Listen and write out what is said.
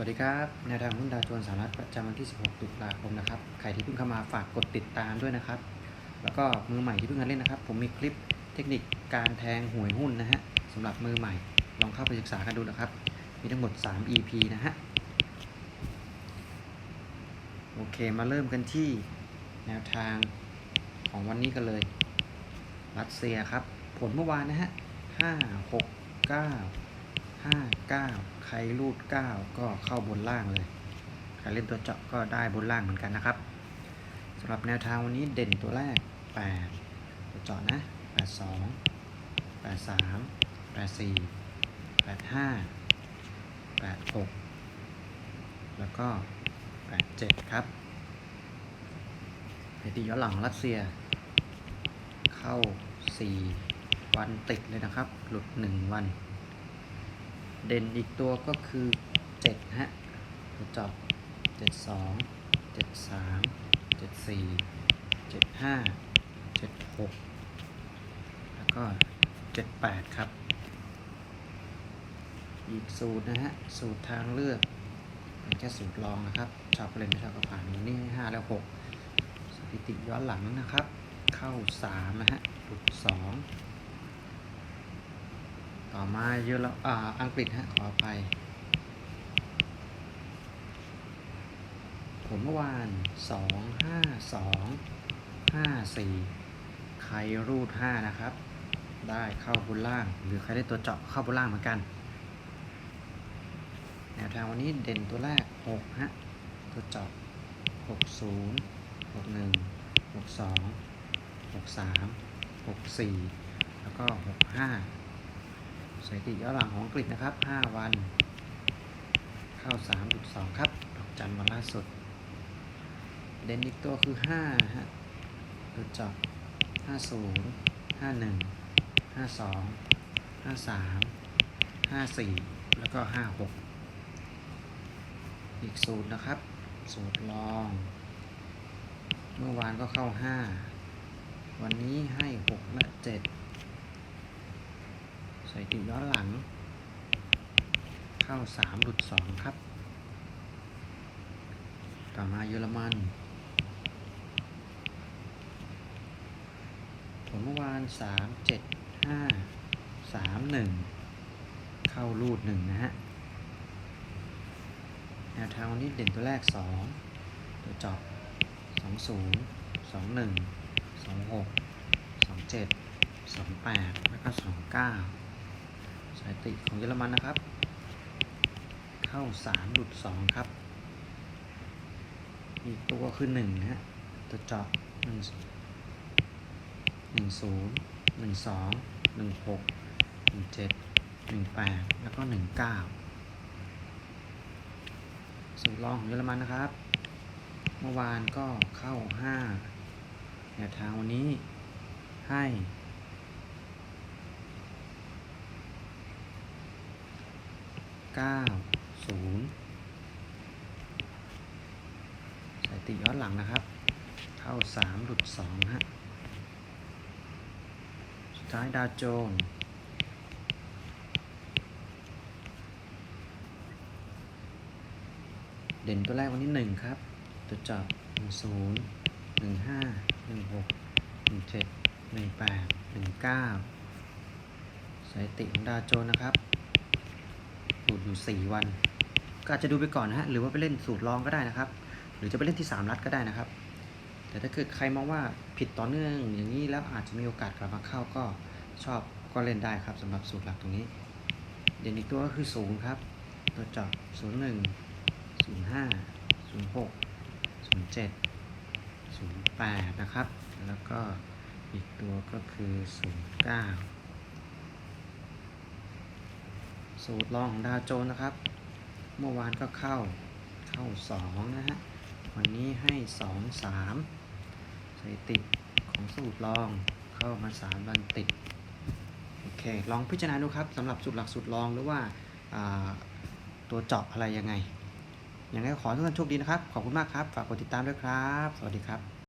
วัสดีครับแนวทางหุ้นดาวโจนส์สหรัฐประจำวันที่ 16 ตุลาคมนะครับ ใครที่เพิ่งเข้ามาฝากกดติดตามด้วยนะครับ แล้วก็มือใหม่ที่เพิ่งมาเล่นนะครับ ผมมีคลิปเทคนิคการแทงหวยหุ้นนะฮะสำหรับมือใหม่ ลองเข้าไปศึกษากันดูนะครับ มีทั้งหมด 3 EP นะฮะ โอเค มาเริ่มกันที่แนวทางของวันนี้กันเลย รัสเซียครับ ผลเมื่อวานนะฮะ 5 6 9 5 9ใครรูด9ก็เข้าบนล่างเลย ใครเล่นตัวเจาะก็ได้บนล่างเหมือนกันนะครับสำหรับแนวทางวันนี้เด่นตัวแรก8ตัวเจาะนะ82 83 84 85 86แล้วก็87ครับสถิติย้อนหลังของรัสเซีย เข้า4วันติดเลยนะครับ หลุด1วัน เด่นอีกตัวก็คือ7ฮะตัวจอบ72 73 74 75 76แล้วก็78ครับ อีกสูตรนะฮะ สูตรทางเลือกเป็นแค่สูตรลองนะครับชอบเลยไม่ชอบก็ผ่านวันนี้ห้5แล้ว6สถิติย้อนหลังนะครับ เข้า3นะฮะหลุด2 ต่อมาเยอะแล้วอ่าอังกฤษฮะขออภัยผมเมื่อวาน2 5 2 5 4ใครรูด5นะครับ ได้เข้าบนล่าง หรือใครได้ตัวเจาะเข้าบนล่างเหมือนกันแนวทางวันนี้เด่นตัวแรก6ฮะตัวเจาะ60 61 62 63 64แล้วก็65 สถิติย้อนหลังของอังกฤษนะครับ 5 วัน เข้า 3.2 ครับดอกจันวันล่าสุด เด่นอีกตัวคือ 5 ฮะตัวจับ50 51 52 53 54 แล้วก็ 56 อีกสูตรนะครับ สูตรลอง เมื่อวานก็เข้า 5 วันนี้ให้ 6 และ 7 สถิติย้อนหลัง เข้าสามหลุดสองครับ ต่อมาเยอรมันผลเมื่อวานสามเจ็ดห้าสามหนึ่งเข้ารูดหนึ่งนะฮะแนวทางวันนี้เด่นตัวแรกสองตัวจอบสองศูนย์สองหนึ่งสองหกสองเจ็ดสองแปดแล้วก็สองเก้า สถิติของเยอรมันนะครับ เข้าสามหลุดสองครับอีตัวคือหนึ่งนะฮะตัวเจาะหนึ่งหนึ่งศูนย์หนึ่งสองหนึ่งหกหนึ่งเจ็ดหนึ่งแปดแล้วก็หนึ่งเก้าสูตรรองของเยอรมันนะครับ เมื่อวานก็เข้าห้าแนวทางวันนี้ให้เก้าศูนย์สถิติย้อนหลังนะครับ เข้าสามหลุดสองฮะสุดท้ายดาวโจนเด่นตัวแรกวันนี้หนึ่งครับ ตัวจับหนึ่งศูนย์หนึ่งห้าหนึ่งหกหนึ่งเจ็ดหนึ่งแปดหนึ่งเก้าสถิติของดาวโจนนะครับ สูตรอยู่ 4 วัน ก็อาจจะดูไปก่อนนะฮะหรือว่าไปเล่นสูตรรองก็ได้นะครับ หรือจะไปเล่นที่ 3 รัดก็ได้นะครับ แต่ถ้าเกิดใครมองว่าผิดต่อเนื่องอย่างนี้แล้วอาจจะมีโอกาสกลับมาเข้าก็ชอบก็เล่นได้ครับสำหรับสูตรหลักตรงนี้ เด่นอีกตัวก็คือสูงครับ ตัวเจาะ01 05 06 07 08นะครับ แล้วก็อีกตัวก็คือ09 สูตรรองของดาวโจนนะครับ เมื่อวานก็เข้าเข้า 2 นะฮะ วันนี้ให้ 2 3สถิติของสูตรรองเข้ามา 3 วันติด โอเค ลองพิจารณาดูครับสำหรับสูตรหลักสูตรรองหรือว่าาตัวเจาะอะไรยังไงยังไงขอทุกท่านโชคดีนะครับ ขอบคุณมากครับ ฝากกดติดตามด้วยครับ สวัสดีครับ